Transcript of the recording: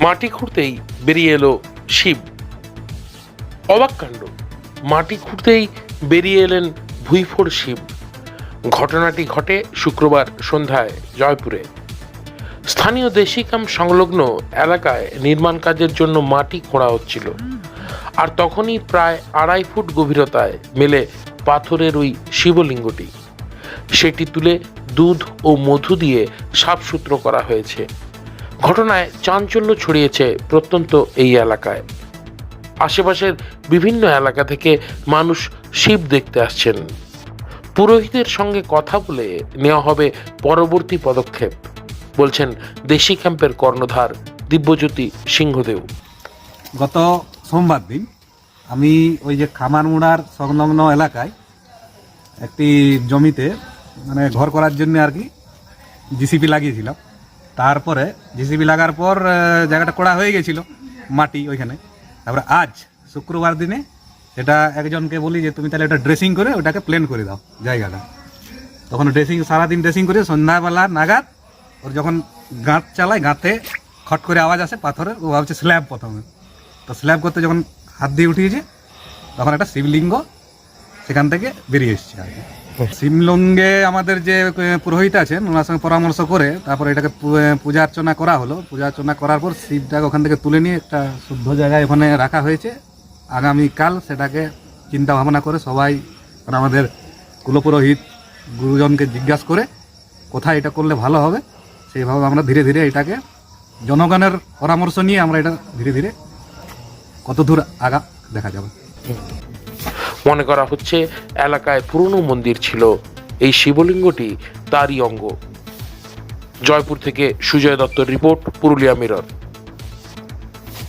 মাটি খুঁড়তেই বেরিয়ে এলো শিব। অবাক কাণ্ড, মাটি খুঁড়তেই বেরিয়ে এলেন ভুইফোড় শিব। ঘটনাটি ঘটে শুক্রবার সন্ধ্যায় জয়পুরে। স্থানীয় দেশিকাম সংলগ্ন এলাকায় নির্মাণ কাজের জন্য মাটি খোঁড়া হচ্ছিল। আর তখনই প্রায় আড়াই ফুট গভীরতায় মেলে পাথরের ওই শিবলিঙ্গটি। সেটি তুলে দুধ ও মধু দিয়ে সাফসূত্র করা হয়েছে। ঘটনায় চাঞ্চল্য ছড়িয়েছে প্রত্যন্ত এই এলাকায়। আশেপাশের বিভিন্ন এলাকা থেকে মানুষ শিব দেখতে আসছেন। পুরোহিতের সঙ্গে কথা বলে নেওয়া হবে পরবর্তী পদক্ষেপ, বলছেন দেশি ক্যাম্পের কর্ণধার দিব্যজ্যোতি সিংহদেও। গত সোমবার দিন আমি ওই যে খামারমুড়ার সংলগ্ন এলাকায় একটি জমিতে মানে ঘর করার জন্য আর কি জিসিপি লাগিয়েছিলাম। তারপরে জিসিপি লাগার পর জায়গাটা করা হয়ে গেছিল, মাটি ওইখানে। তারপরে আজ, শুক্রবার দিনে, এটা একজনকে বলি যে তুমি তাহলে এটা ড্রেসিং করে ওটাকে প্লেন করে দাও, জায়গাটা। তখন ড্রেসিং সারাদিন ড্রেসিং করে সন্ধ্যাবেলা নাগাদ, ওর যখন গাঁত চালায়, গাঁতে খট করে আওয়াজ আসে পাথরের, ও ভাবছে স্ল্যাব প্রথমে। তো স্ল্যাব করতে যখন হাত দিয়ে উঠিয়েছে, তখন একটা শিবলিঙ্গ সেখান থেকে বেরিয়ে এসছে আর কি শিবলিঙ্গে আমাদের যে পুরোহিত আছেন, ওনার সঙ্গে পরামর্শ করে তারপর এটাকে পূজা অর্চনা করা হলো। পূজা অর্চনা করার পর শিবটাকে ওখান থেকে তুলে নিয়ে একটা শুদ্ধ জায়গায় ওখানে রাখা হয়েছে। আগামীকাল সেটাকে চিন্তা ভাবনা করে সবাই মানে আমাদের কুলপুরোহিত গুরুজনকে জিজ্ঞাসা করে কোথায় এটা করলে ভালো হবে, সেইভাবে আমরা ধীরে ধীরে এটাকে জনগণের পরামর্শ নিয়ে আমরা এটা ধীরে ধীরে কত দূর আগা দেখা যাবে। মনে করা হচ্ছে এলাকায় পুরনো মন্দির ছিল। এই শিবলিঙ্গটি তারই অঙ্গ। জয়পুর থেকে সুজয় দত্তর রিপোর্ট, পুরুলিয়া মিরর।